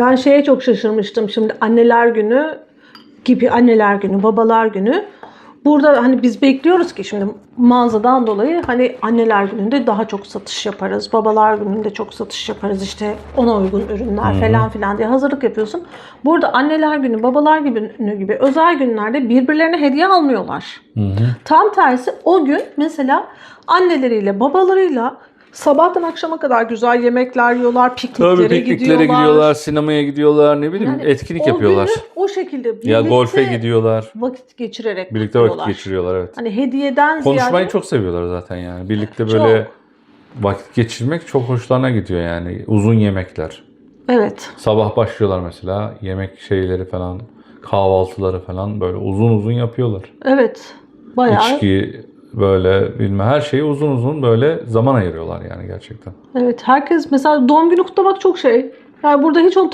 Ben şeye çok şaşırmıştım şimdi anneler günü gibi anneler günü, babalar günü. Burada hani biz bekliyoruz ki şimdi mağazadan dolayı hani anneler gününde daha çok satış yaparız. Babalar gününde çok satış yaparız işte ona uygun ürünler falan filan diye hazırlık yapıyorsun. Burada anneler günü, babalar günü gibi özel günlerde birbirlerine hediye almıyorlar. Tam tersi o gün mesela anneleriyle babalarıyla sabahtan akşama kadar güzel yemekler yiyorlar, pikniklere, Tabii pikniklere gidiyorlar. gidiyorlar, sinemaya gidiyorlar, ne bileyim Yani etkinlik o yapıyorlar. günü o şekilde birlikte Ya golfe gidiyorlar. vakit geçirerek Birlikte vakit kutluyorlar. geçiriyorlar evet. Hani hediyeden Konuşmayı ziyade çok seviyorlar zaten yani. Birlikte böyle vakit geçirmek çok hoşlarına gidiyor yani. Uzun yemekler. evet Sabah başlıyorlar mesela yemek şeyleri falan, kahvaltıları falan böyle uzun uzun yapıyorlar. evet bayağı İçki böyle bilme her şeyi uzun uzun böyle zaman ayırıyorlar yani gerçekten. evet herkes mesela doğum günü kutlamak çok şey. Yani burada hiç onu